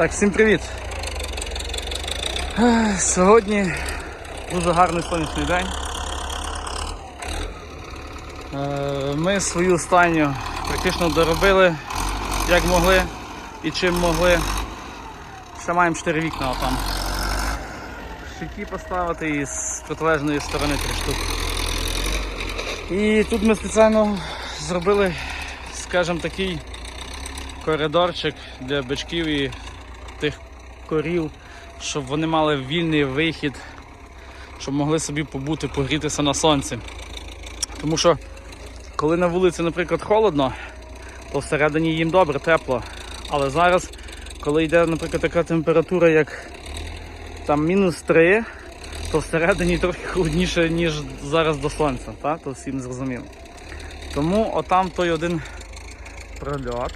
Так, всім привіт! Сьогодні дуже гарний сонячний день. Е, Ми свою стайню практично доробили як могли і чим могли. Ще маємо 4 вікна там. Щиті поставити і з протилежної сторони 3 штуки. І тут ми спеціально зробили, скажімо, такий коридорчик для бичків і тих корів, щоб вони мали вільний вихід, щоб могли собі побути, погрітися на сонці. Тому що коли на вулиці, наприклад, холодно, то всередині їм добре, тепло. Але зараз, коли йде, наприклад, така температура, як там мінус 3, то всередині трохи холодніше, ніж зараз до сонця, так? то всім зрозуміло. Тому отам той один прольот,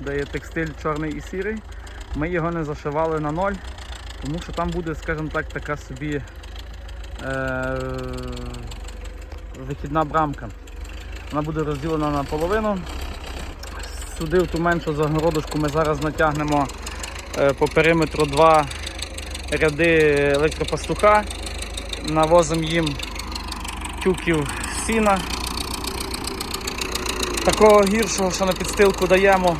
де є текстиль чорний і сірий, ми його не зашивали на ноль, тому що там буде, скажімо так, така собі е- вихідна брамка. Вона буде розділена на половину. Сюди в ту меншу загородочку ми зараз натягнемо е, по периметру два ряди електропастуха, навозимо їм тюків сіна. Такого гіршого, що на підстилку даємо,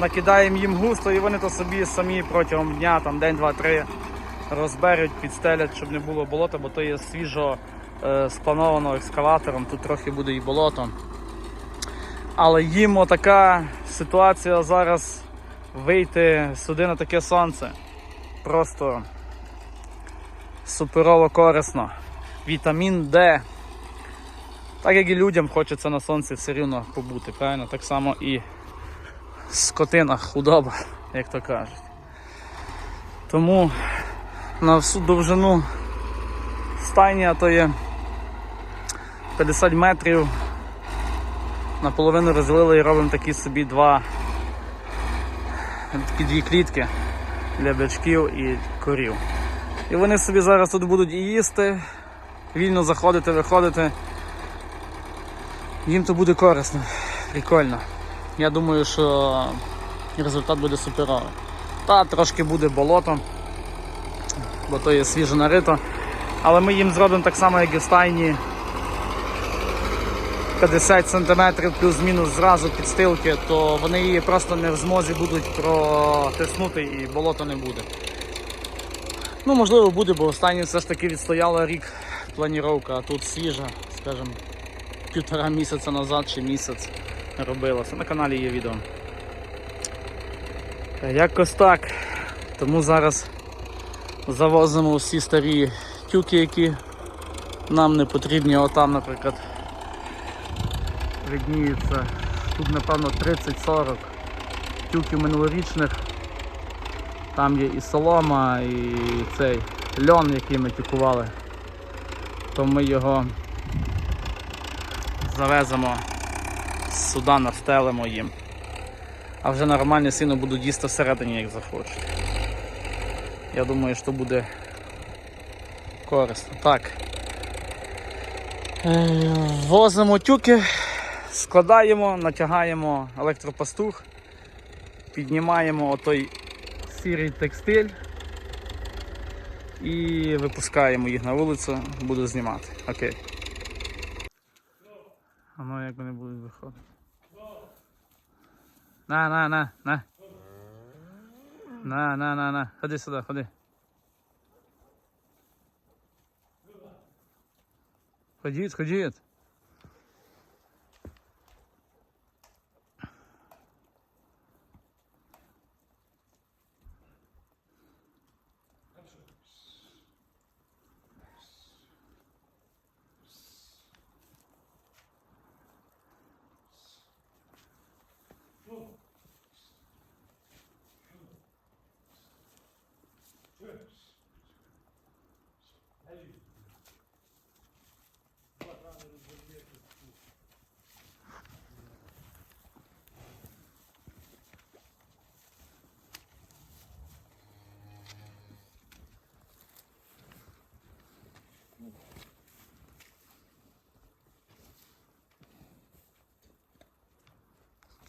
накидаємо їм густо і вони то собі самі протягом дня, там день, два, три розберуть, підстелять, щоб не було болота, бо то є свіжо е, сплановано екскаватором, тут трохи буде і болото. Але їм отака ситуація зараз вийти сюди на таке сонце. Просто суперово корисно. Вітамін Д. Так як і людям хочеться на сонці все рівно побути, правильно? Так само і скотина, худоба, як то кажуть. Тому на всю довжину стайні, а то є 50 метрів. Наполовину розділили і робимо такі собі два такі дві клітки для бичків і корів. І вони собі зараз тут будуть і їсти, вільно заходити, виходити. Їм то буде корисно, прикольно. Я думаю, що результат буде суперовий. Та трошки буде болото, бо то є свіже нарито. Але ми їм зробимо так само, як і в стайні. 50 см плюс-мінус зразу підстилки, то вони її просто не в змозі будуть протиснути і болото не буде. Ну, можливо, буде, бо останнє все ж таки відстояла рік планіровка, а тут свіжа, скажімо, півтора місяця назад чи місяць робилося. На каналі є відео. Якось так. Тому зараз завозимо всі старі тюки, які нам не потрібні. Отам, наприклад, видніється. Тут, напевно, 30-40 тюків минулорічних. Там є і солома, і цей льон, який ми тюкували. То ми його завеземо сюди, настелимо їм. А вже нормальне сіно будуть їсти всередині, як захочуть. Я думаю, що буде корисно. Так. Е, Возимо тюки, складаємо, натягаємо електропастух, піднімаємо отой сірий текстиль і випускаємо їх на вулицю, буду знімати. Окей. А ну як вони будуть виходити. На, на, на, на. На, на, на, на. Ходи сюди, ходи. Ходіть, ходіть.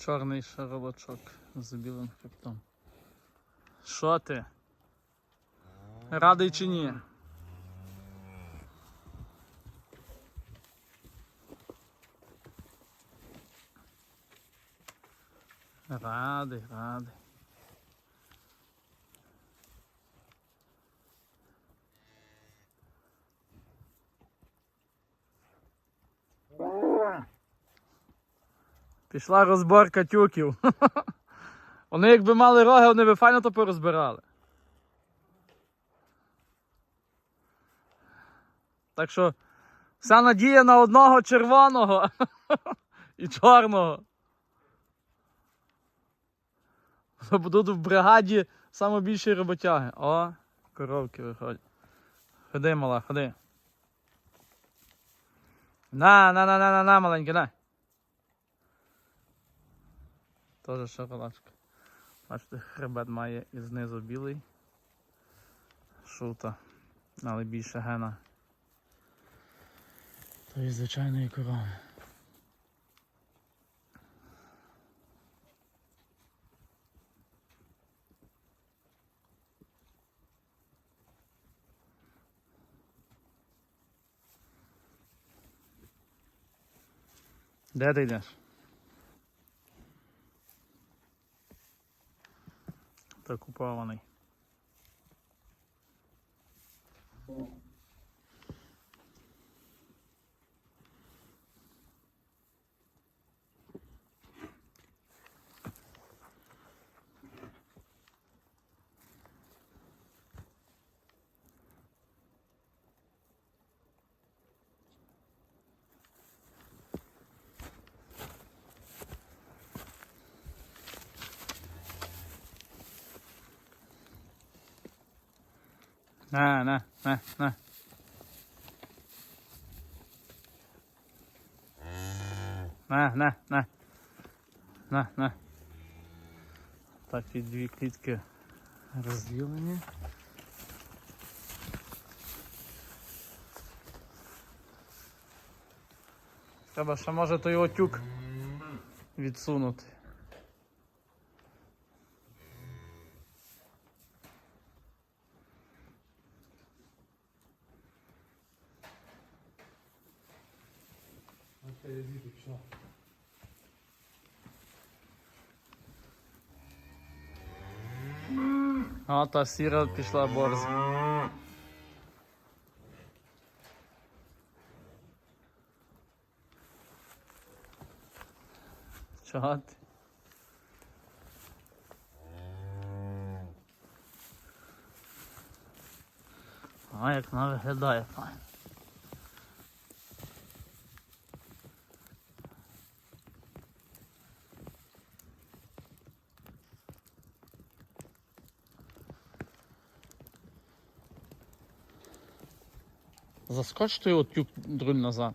Чорний шаровачок з білим хребтом. Що ти? Радий чи ні? Радий, радий. Пішла розборка тюків. Вони якби мали роги, вони би файно то порозбирали. Так що вся надія на одного червоного і чорного. Будуть в бригаді саме більші роботяги. О, коровки виходять. Ходи, мала, ходи. На, на, на, на, на, на, маленька, на. Тоже шоколадка. Бачите, хребет має і знизу білий. Шута, але більше гена. То і звичайної корови. Де ти йдеш? Та купований. На, на, на, на. На, на, на. На, на. Так, і дві клітки розділені. Треба ще може той отюк відсунути. А та сіра пішла борза. Чого ти? А як вона виглядає файно. Заскоч той от тюк друль назад.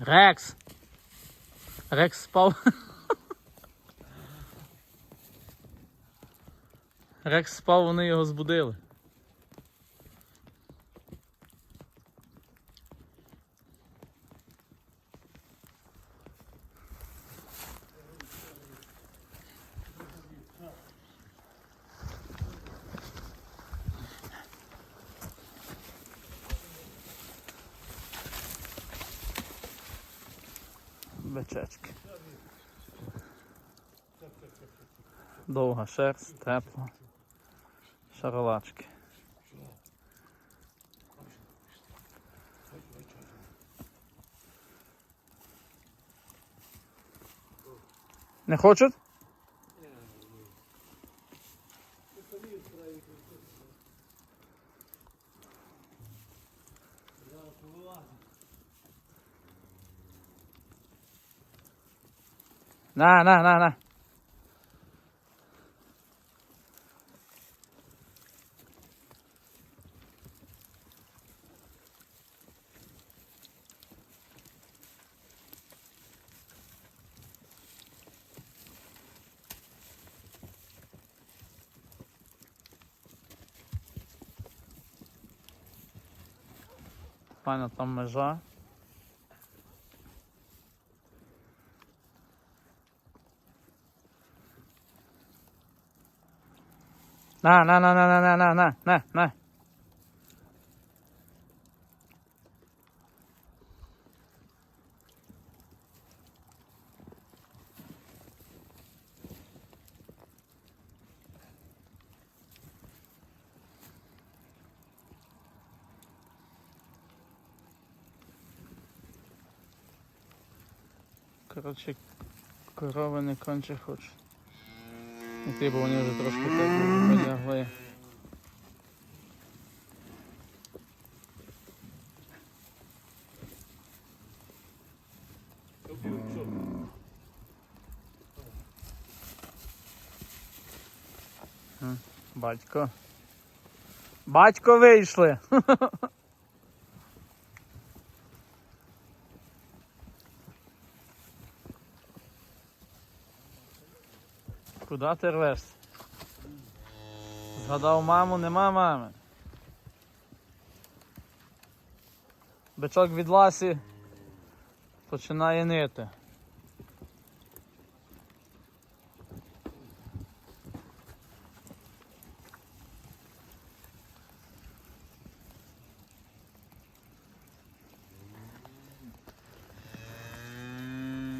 Рекс! Рекс спав. Рекс спав, вони його збудили. Бичечки. Довга шерсть, тепла. Шаролачки. Не хочуть? На, на, на, на. Файна там межа. На, на, на, на, на, на, на, на, на, на. Коротше, корови не конче хочуть. Ти, вони вже трошки так полягли. Батько. Батько вийшли. Куди ти рвешся? Згадав маму, нема мами. Бичок від ласі починає нити.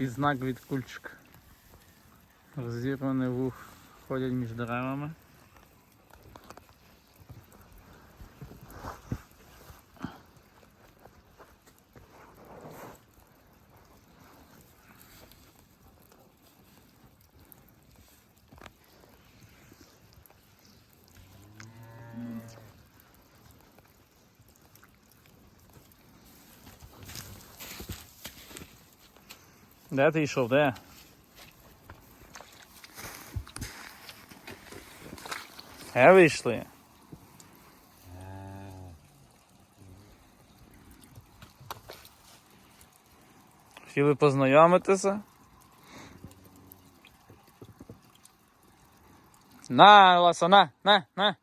І знак від кульчика. Розірваний вух ходять між деревами. Де ти йшов? Де? Е, вийшли. Хотіли познайомитися? На, Ласа, на, на, на.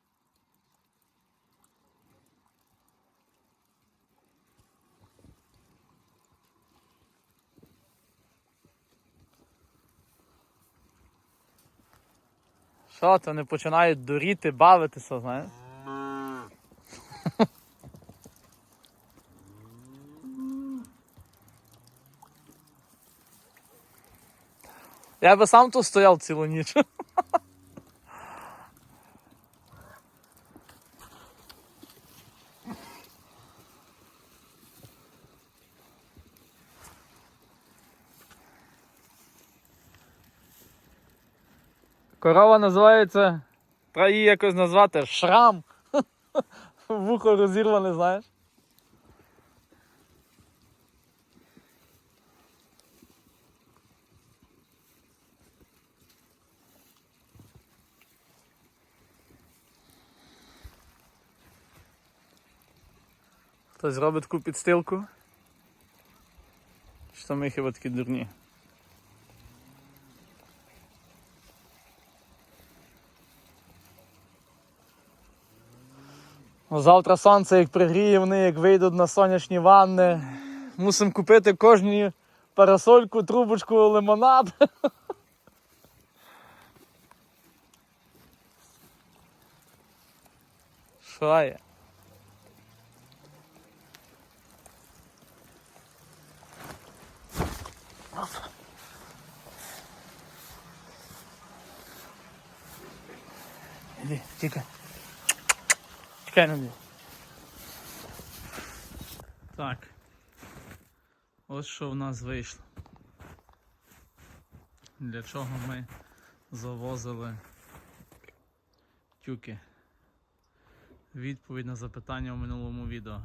Що, то не починають дуріти, бавитися, знаєш? Я би сам тут стояв цілу ніч. Корова називається, треба її якось назвати шрам. Вухо розірване, знаєш. Хтось робить таку підстилку. Що ми хіба такі дурні. Завтра сонце як пригріє, вони як вийдуть на сонячні ванни. Мусимо купити кожній парасольку, трубочку, лимонад. Що є? Іди, тікай. На. Так. Ось що в нас вийшло. Для чого ми завозили тюки. Відповідь на запитання у минулому відео.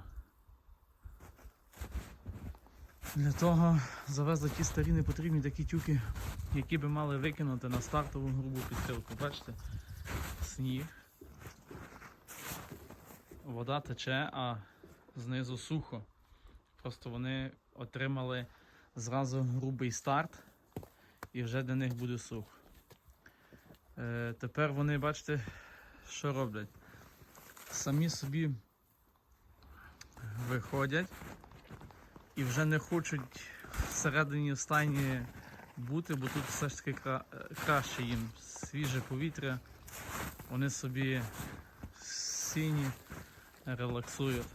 Для того завезли ті старі непотрібні такі тюки, які би мали викинути на стартову грубу підстилку. Бачите? Сніг. Вода тече, а знизу сухо. Просто вони отримали зразу грубий старт і вже для них буде сух. Е, тепер вони, бачите, що роблять? Самі собі виходять і вже не хочуть всередині стайні бути, бо тут все ж таки кра- краще їм свіже повітря, Вони собі сіні релаксують.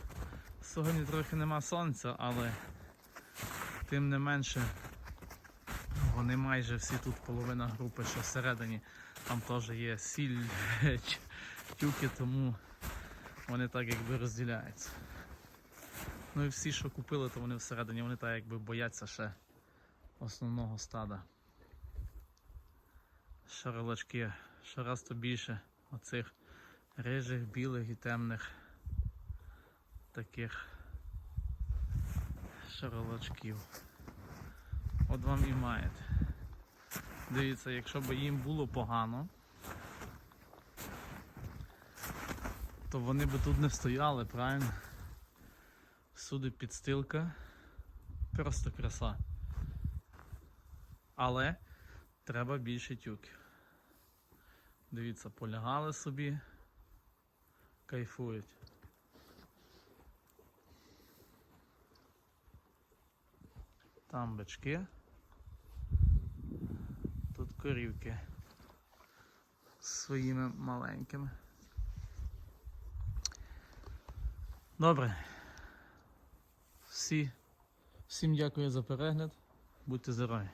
Сьогодні трохи нема сонця, але тим не менше вони майже всі тут половина групи, що всередині там теж є сіль, тюки, тому вони так якби розділяються. Ну і всі, що купили, то вони всередині, вони так якби бояться ще основного стада. Шаролочки щораз то більше оцих рижих, білих і темних таких шаролочків. От вам і маєте. Дивіться, якщо б їм було погано, то вони б тут не стояли, правильно? Всюди підстилка. Просто краса. Але треба більше тюків. Дивіться, полягали собі, кайфують. Там бички. Тут корівки з своїми маленькими. Добре. Всі, всім дякую за перегляд. Будьте здорові.